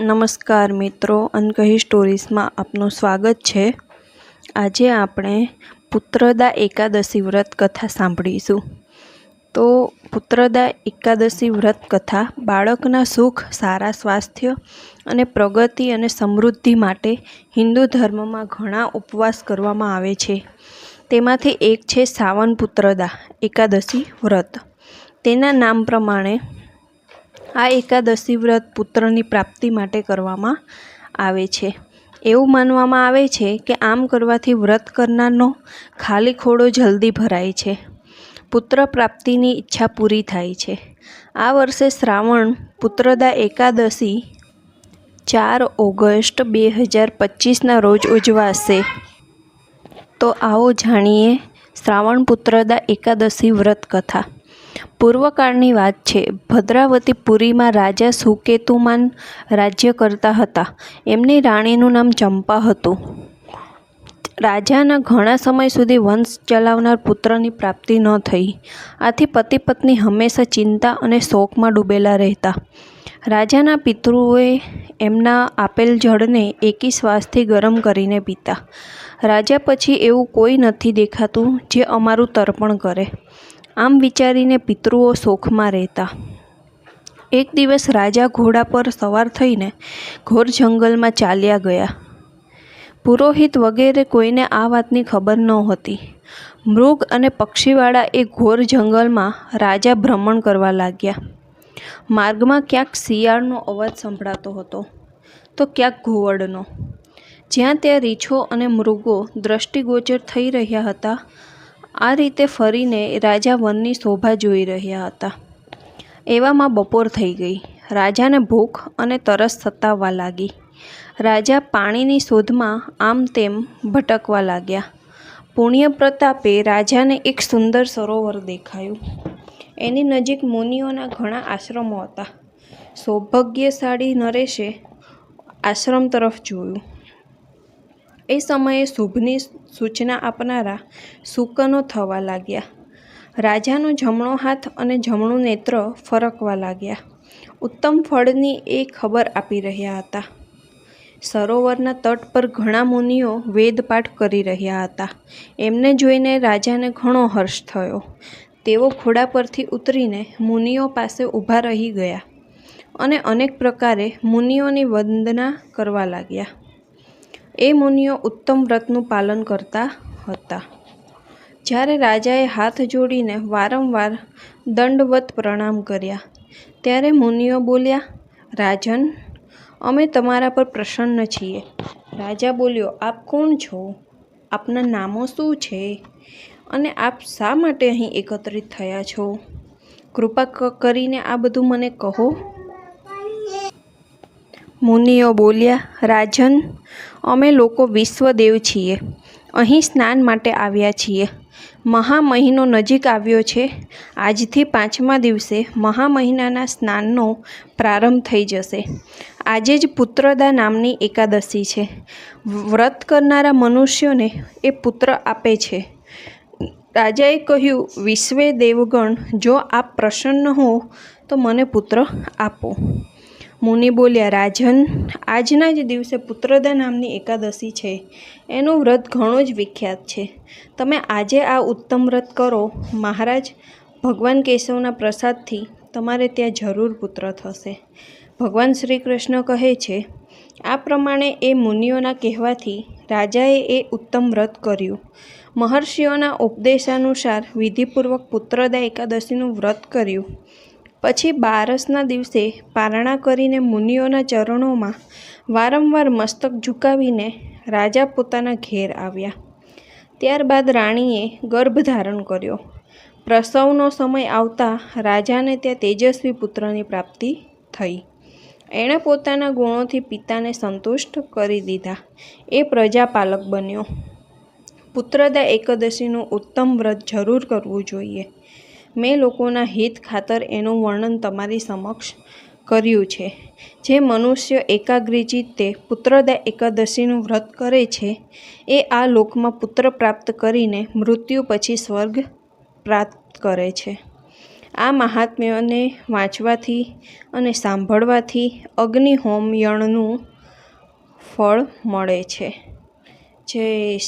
નમસ્કાર મિત્રો, અનકહી સ્ટોરીઝમાં આપનું સ્વાગત છે. આજે આપણે પુત્રદા એકાદશી વ્રત કથા સાંભળીશું. તો પુત્રદા એકાદશી વ્રત કથા બાળકના સુખ, સારા સ્વાસ્થ્ય અને પ્રગતિ અને સમૃદ્ધિ માટે હિન્દુ ધર્મમાં ઘણા ઉપવાસ કરવામાં આવે છે. તેમાંથી એક છે સાવન પુત્રદા એકાદશી વ્રત. તેના નામ પ્રમાણે આ એકાદશી વ્રત પુત્રની પ્રાપ્તિ માટે કરવામાં આવે છે. એવું માનવામાં આવે છે કે આમ કરવાથી વ્રત કરનારનો ખાલી ખોડો જલ્દી ભરાય છે. પુત્ર પ્રાપ્તિની ઈચ્છા પૂરી થાય છે. આ વર્ષે શ્રાવણ પુત્રદા એકાદશી ચાર ઓગસ્ટ બે હજાર પચીસના રોજ ઉજવાશે. તો આવો જાણીએ શ્રાવણ પુત્રદા એકાદશી વ્રત કથા. પૂર્વકાળની વાત છે. ભદ્રાવતી પુરીમાં રાજા સુકેતુમાન રાજ્ય કરતા હતા. એમની રાણીનું નામ ચંપા હતું. રાજાના ઘણા સમય સુધી વંશ ચલાવનાર પુત્રની પ્રાપ્તિ ન થઈ. આથી પતિ પત્ની હંમેશા ચિંતા અને શોકમાં ડૂબેલા રહેતા. રાજાના પિતૃઓએ એમના આપેલ જળને એકી શ્વાસથી ગરમ કરીને પીતા. રાજા પછી એવું કોઈ નથી દેખાતું જે અમારું તર્પણ કરે. આમ વિચારીને પિતૃઓ શોખમાં રહેતા. એક દિવસ રાજા ઘોડા પર સવાર થઈને ઘોર જંગલમાં ચાલ્યા ગયા. પુરોહિત વગેરે કોઈને આ વાતની ખબર નહોતી મૃગ અને પક્ષીવાળા એ ઘોર જંગલમાં રાજા ભ્રમણ કરવા લાગ્યા. માર્ગમાં ક્યાંક શિયાળનો અવાજ સંભળાતો હતો, તો ક્યાંક ઘુવડનો. જ્યાં ત્યાં રીછો અને મૃગો દ્રષ્ટિગોચર થઈ રહ્યા હતા આ રીતે ફરીને રાજા વનની શોભા જોઈ રહ્યા હતા. એવામાં બપોર થઈ ગઈ. રાજાને ભૂખ અને તરસ સતાવવા લાગી. રાજા પાણીની શોધમાં આમ તેમ ભટકવા લાગ્યા. પુણ્ય પ્રતાપે રાજાને એક સુંદર સરોવર દેખાયું. એની નજીક મુનિઓના ઘણા આશ્રમો હતા. સૌભાગ્યશાળી નરેશે આશ્રમ તરફ જોયું. એ સમયે શુભની સૂચના આપનારા શુકનો થવા લાગ્યા. રાજાનો જમણો હાથ અને જમણું નેત્ર ફરકવા લાગ્યા. ઉત્તમ ફળની એ ખબર આપી રહ્યા હતા. સરોવરના તટ પર ઘણા મુનિઓ વેદપાઠ કરી રહ્યા હતા. એમને જોઈને રાજાને ઘણો હર્ષ થયો. તેઓ ઘોડા પરથી ઉતરીને મુનિઓ પાસે ઊભા રહી ગયા અને અનેક પ્રકારે મુનિઓની વંદના કરવા લાગ્યા. એ મુનિઓ ઉત્તમ વ્રતનું પાલન કરતા હતા. જ્યારે રાજાએ હાથ જોડીને વારંવાર દંડવત પ્રણામ કર્યા, ત્યારે મુનિઓ બોલ્યા, રાજન, અમે તમારા પર પ્રસન્ન છીએ. રાજા બોલ્યો, આપ કોણ છો? આપના નામો શું છે? અને આપ શા માટે અહીં એકત્રિત થયા છો? કૃપા કરીને આ બધું મને કહો. મુનિઓ બોલ્યા, રાજન, અમે લોકો વિશ્વદેવ છીએ. અહીં સ્નાન માટે આવ્યા છીએ. મહા મહિનો નજીક આવ્યો છે. આજથી પાંચમા દિવસે મહા મહિનાના સ્નાનનો પ્રારંભ થઈ જશે. આજે જ પુત્રદા નામની એકાદશી છે. વ્રત કરનારા મનુષ્યોને એ પુત્ર આપે છે. રાજાએ કહ્યું, વિશ્વે દેવગણ, જો આપ પ્રસન્ન હો, તો મને પુત્ર આપો. મુનિ બોલ્યા, રાજન, આજના જ દિવસે પુત્રદા નામની એકાદશી છે. એનું વ્રત ઘણું જ વિખ્યાત છે. તમે આજે આ ઉત્તમ વ્રત કરો. મહારાજ, ભગવાન કેશવના પ્રસાદથી તમારે ત્યાં જરૂર પુત્ર થશે. ભગવાન શ્રી કૃષ્ણ કહે છે, આ પ્રમાણે એ મુનિઓના કહેવાથી રાજાએ એ ઉત્તમ વ્રત કર્યું. મહર્ષિઓના ઉપદેશાનુસાર વિધિપૂર્વક પુત્રદા એકાદશીનું વ્રત કર્યું. પછી બારસના દિવસે પારણા કરીને મુનિઓના ચરણોમાં વારંવાર મસ્તક ઝુકાવીને રાજા પોતાના ઘેર આવ્યા. ત્યારબાદ રાણીએ ગર્ભ ધારણ કર્યો. પ્રસવનો સમય આવતા રાજાને ત્યાં તેજસ્વી પુત્રની પ્રાપ્તિ થઈ. એણે પોતાના ગુણોથી પિતાને સંતુષ્ટ કરી દીધા. એ પ્રજાપાલક બન્યો. પુત્રદા એકાદશીનું ઉત્તમ વ્રત જરૂર કરવું જોઈએ. મેં લોકોના હિત ખાતર એનું વર્ણન તમારી સમક્ષ કર્યું છે. જે મનુષ્ય એકાગ્રચિત્તે પુત્રદા એકાદશીનું વ્રત કરે છે, એ આ લોકમાં પુત્ર પ્રાપ્ત કરીને મૃત્યુ પછી સ્વર્ગ પ્રાપ્ત કરે છે. આ મહાત્મ્યને વાંચવાથી અને સાંભળવાથી અગ્નિ હોમ યજ્ઞનું ફળ મળે છે. જય